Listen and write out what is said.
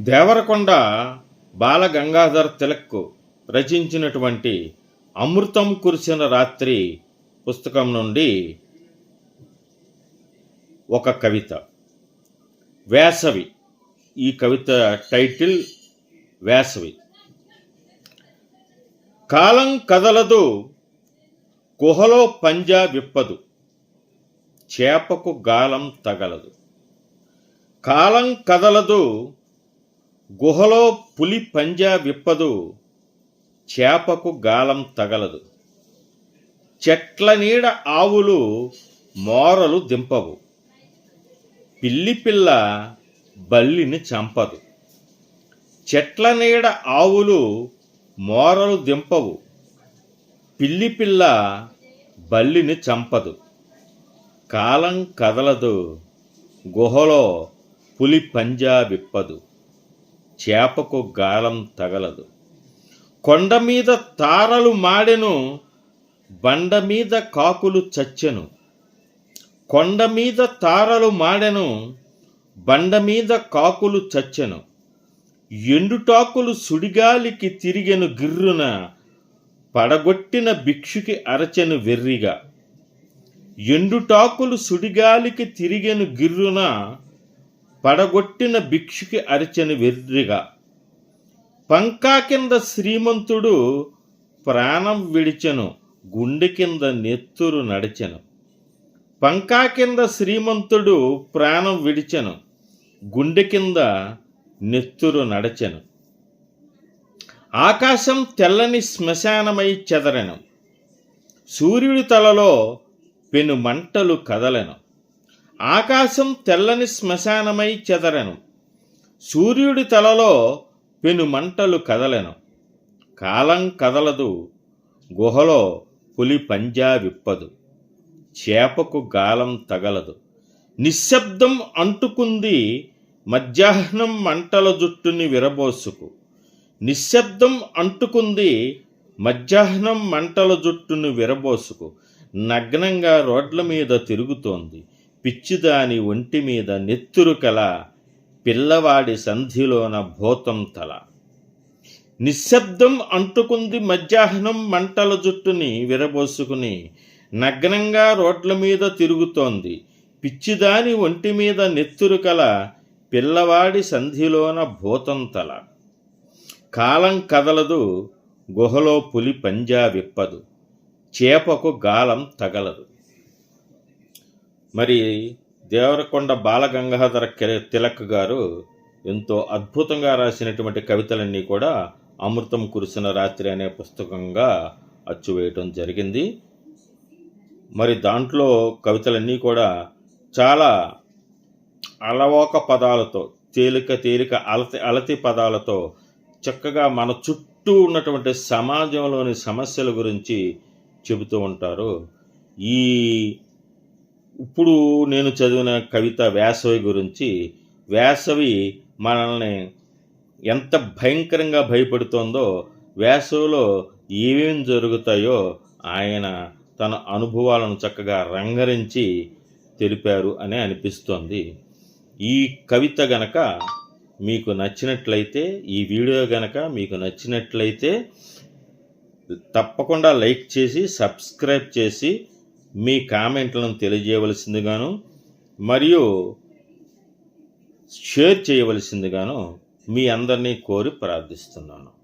దేవరకొండ బాల గంగాధర్ తిలక్ రచించినటువంటి అమృతం కురిసిన రాత్రి పుస్తకం నుండి ఒక కవిత. వేసవి. ఈ కవిత టైటిల్ వేసవి. కాలం కదలదు గుహలో పంజా విప్పదు చేపకు గాలం తగలదు. కాలం కదలదు గుహలో పులి పంజా విప్పదు చేపకు గాలం తగలదు. చెట్ల నీడ ఆవులు మోరలు దింపవు. పిల్లి పిల్ల బల్లిని చంపదు. చెట్ల నీడ ఆవులు మోరలు దింపవు. పిల్లి పిల్ల బల్లిని చంపదు. కాలం కదలదు. గుహలో పులి పంజా విప్పదు. చేపకు గాలం తగలదు. కొండ మీద తారలు మాడెను బండ మీద కాకులు చచ్చెను. కొండ మీద తారలు మాడెను బండ మీద కాకులు చచ్చెను. ఎండుటాకులు సుడిగాలికి తిరిగెను గిర్రున పడగొట్టిన భిక్షుకి అరచెను వెర్రిగా. ఎండుటాకులు సుడిగాలికి తిరిగెను గిర్రున పడగొట్టిన భిక్షుకి అరచెను వెర్రిగా. పంకా కింద శ్రీమంతుడు ప్రాణం విడిచెను గుండె కింద నెత్తురు నడిచెను. పంకా కింద శ్రీమంతుడు ప్రాణం విడిచెను గుండె కింద నెత్తురు నడచెను. ఆకాశం తెల్లని శ్మశానమై చెదరెను సూర్యుడి తలలో పెను మంటలు కదలెను. ఆకాశం తెల్లని శ్మశానమై చెదరెను. సూర్యుడి తలలో పెను మంటలు కదలెను. కాలం కదలదు. గుహలో పులి పంజా విప్పదు. చేపకు గాలం తగలదు. నిశ్శబ్దం అంటుకుంది మధ్యాహ్నం మంటల జుట్టుని విరబోసుకు. నిశ్శబ్దం అంటుకుంది మధ్యాహ్నం మంటల జుట్టును విరబోసుకు. నగ్నంగా రోడ్ల మీద తిరుగుతోంది. పిచ్చిదాని ఒంటి మీద నెత్తురు కల పిల్లవాడి సంధిలోన భూతం తల. నిశ్శబ్దం అంటుకుంది మధ్యాహ్నం మంటల జుట్టుని విరబోసుకుని నగ్నంగా రోడ్ల మీద తిరుగుతోంది. పిచ్చిదాని ఒంటి మీద నెత్తురు కల పిల్లవాడి సంధిలోన భూతం తల. కాలం కదలదు గుహలో పులి పంజా విప్పదు. చేపకు గాలం తగలదు. మరి దేవరకొండ బాలగంగాధర తిలక్ గారు ఎంతో అద్భుతంగా రాసినటువంటి కవితలన్నీ కూడా అమృతం కురిసిన రాత్రి అనే పుస్తకంగా అచ్చువేయటం జరిగింది. మరి దాంట్లో కవితలన్నీ కూడా చాలా అలవోక పదాలతో తేలిక తేలిక అలతి అలతి పదాలతో చక్కగా మన చుట్టూ ఉన్నటువంటి సమాజంలోని సమస్యల గురించి చెబుతూ ఉంటారు. ఈ ఇప్పుడు నేను చదివిన కవిత వేసవి గురించి వేసవి మనల్ని ఎంత భయంకరంగా భయపడుతోందో వేసవిలో ఏమేమి జరుగుతాయో ఆయన తన అనుభవాలను చక్కగా రంగరించి తెలిపారు అని అనిపిస్తోంది. ఈ కవిత గనక మీకు నచ్చినట్లయితే ఈ వీడియో గనక మీకు నచ్చినట్లయితే తప్పకుండా లైక్ చేసి సబ్స్క్రైబ్ చేసి మీ కామెంట్లను తెలియజేయవలసిందిగాను మరియు షేర్ చేయవలసిందిగాను మీ అందరినీ కోరి ప్రార్థిస్తున్నాను.